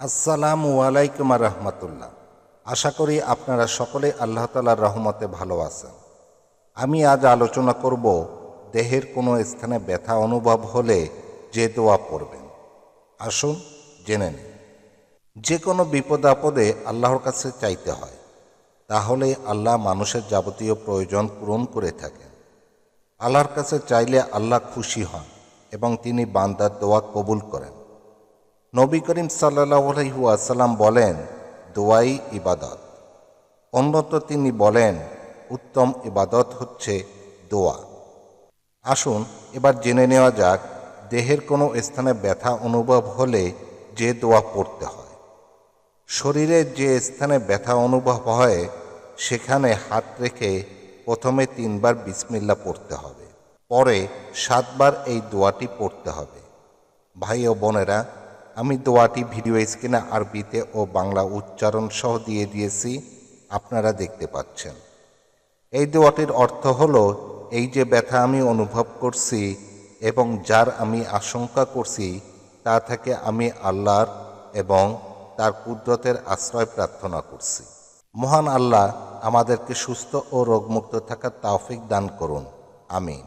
আসসালামু আলাইকুম রহমতুল্লাহ। আশা করি আপনারা সকলে আল্লাহ তালার রহমতে ভালো আছেন। আমি আজ আলোচনা করব দেহের কোনো স্থানে ব্যথা অনুভব হলে যে দোয়া পড়বেন। আসুন জেনে নিন যে কোনো বিপদ আপদে আল্লাহর কাছে চাইতে হয়। তাহলে আল্লাহ মানুষের যাবতীয় প্রয়োজন পূরণ করে থাকেন। আল্লাহর কাছে চাইলে আল্লাহ খুশি হন এবং তিনি বান্দার দোয়া কবুল করেন। নবী করিম সাল্লাসাল্লাম বলেন, দোয়াই ইবাদত। অন্যত তিনি বলেন, উত্তম ইবাদত হচ্ছে দোয়া। আসুন, এবার জেনে নেওয়া যাক, দেহের কোনো স্থানে ব্যথা অনুভব হলে যে দোয়া পড়তে হয়। শরীরের যে স্থানে ব্যথা অনুভব হয়, সেখানে হাত রেখে প্রথমে তিনবার বিসমিল্লা পড়তে হবে। পরে সাতবার এই দোয়াটি পড়তে হবে। ভাই ও বোনেরা আমি দোয়াটি ভিডিও স্ক্রিনে আরবিতে ও বাংলা উচ্চারণ সহ দিয়ে দিয়েছি, আপনারা দেখতে পাচ্ছেন। এই দোয়াটির অর্থ হলো, এই যে ব্যথা আমি অনুভব করছি এবং যার আমি আশঙ্কা করছি, তা থেকে আমি আল্লাহর এবং তার কুদরতের আশ্রয় প্রার্থনা করছি। মহান আল্লাহ আমাদেরকে সুস্থ ও রোগমুক্ত থাকার তাওফিক দান করুন। আমিন।